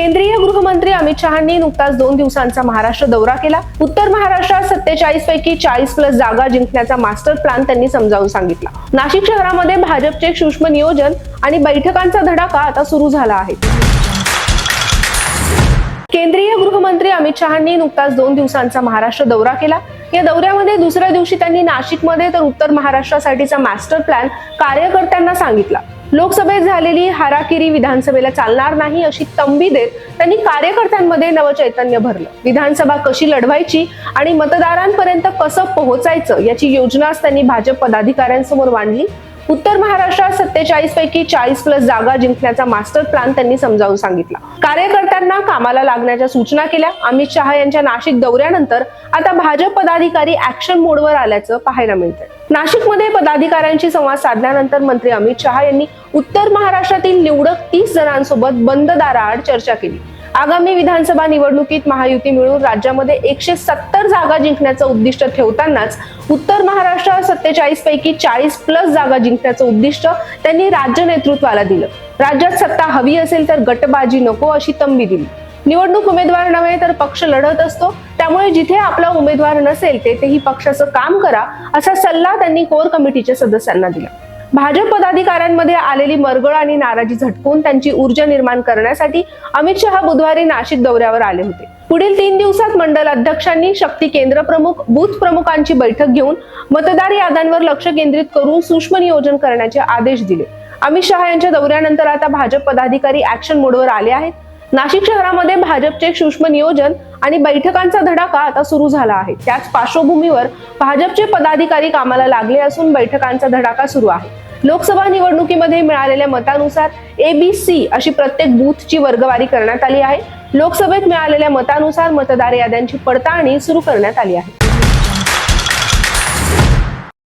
केंद्रीय गृहमंत्री अमित शहानी नुकताच दोन दिवसांचा महाराष्ट्र दौरा केला. उत्तर महाराष्ट्रात सत्तेचाळीस पैकी चाळीस प्लस जागा जिंकण्याचा मास्टर प्लॅन त्यांनी समजावून सांगितला. नाशिक शहरामध्ये भाजपचे सूक्ष्म नियोजन आणि बैठकांचा धडाका आता सुरू झाला आहे. केंद्रीय गृहमंत्री अमित शहानी नुकताच दोन दिवसांचा महाराष्ट्र दौरा केला. या दौऱ्यामध्ये दुसऱ्या दिवशी त्यांनी नाशिकमध्ये तर उत्तर महाराष्ट्रासाठीचा मास्टर प्लॅन कार्यकर्त्यांना सांगितला. लोकसभेत झालेली हाराकिरी विधानसभेला चालणार नाही अशी तंबी देत त्यांनी कार्यकर्त्यांमध्ये नवचैतन्य भरलं. विधानसभा कशी लढवायची आणि मतदारांपर्यंत कसं पोहोचायचं याची योजनाच त्यांनी भाजप पदाधिकाऱ्यांसमोर मांडली. उत्तर महाराष्ट्रात सत्तेचाळीस पैकी चाळीस प्लस जागा जिंकण्याचा मास्टर प्लॅन त्यांनी समजावून सांगितला. कार्यकर्त्यांना कामाला लागण्याच्या सूचना केल्या. अमित शहा यांच्या नाशिक दौऱ्यानंतर आता भाजप पदाधिकारी ऍक्शन मोडवर आल्याचं पाहायला मिळतंय. नाशिकमध्ये पदाधिकाऱ्यांशी संवाद साधल्यानंतर मंत्री अमित शहा यांनी उत्तर महाराष्ट्रातील निवडक तीस जणांसोबत बंद दाराआड चर्चा केली. आगामी विधानसभा निवडणुकीत महायुती मिळून राज्यामध्ये एकशे सत्तर जागा जिंकण्याचं उद्दिष्ट ठेवतानाच उत्तर महाराष्ट्रात सत्तेचाळीस पैकी चाळीस प्लस जागा जिंकण्याचं उद्दिष्ट त्यांनी राज्य नेतृत्वाला दिलं. राज्यात सत्ता हवी असेल तर गटबाजी नको अशी तंबी दिली. निवडणूक उमेदवार नव्हे तर पक्ष लढत असतो. त्यामुळे जिथे आपला उमेदवार नसेल तेथेही पक्षाचं काम करा असा सल्ला त्यांनी कोर कमिटीच्या सदस्यांना दिला. भाजप पदाधिकाऱ्यांमध्ये आलेली मरगळ आणि नाराजी झटकून त्यांची ऊर्जा निर्माण करण्यासाठी अमित शहा बुधवारी नाशिक दौऱ्यावर आले होते. पुढील तीन दिवसात मंडल अध्यक्षांनी शक्ती केंद्र प्रमुख बूथ प्रमुखांची बैठक घेऊन मतदार याद्यांवर लक्ष केंद्रित करून सूक्ष्म नियोजन करण्याचे आदेश दिले. अमित शहा यांच्या दौऱ्यानंतर आता भाजप पदाधिकारी ऍक्शन मोडवर आले आहेत. नाशिक शहरामध्ये भाजपचे सूक्ष्म नियोजन आणि बैठकांचा धडाका आता सुरू झाला आहे? त्याच पार्श्वभूमीवर भाजपचे पदाधिकारी कामाला लागले असून बैठकांचा धडाका सुरू आहे? लोकसभा निवडणुकीमध्ये मिळालेल्या मतानुसार ए बी सी अशी प्रत्येक बूथची वर्गवारी करण्यात आली आहे. लोकसभेत मिळालेल्या मतानुसार मतदार याद्यांची पडताळणी सुरू करण्यात आली आहे.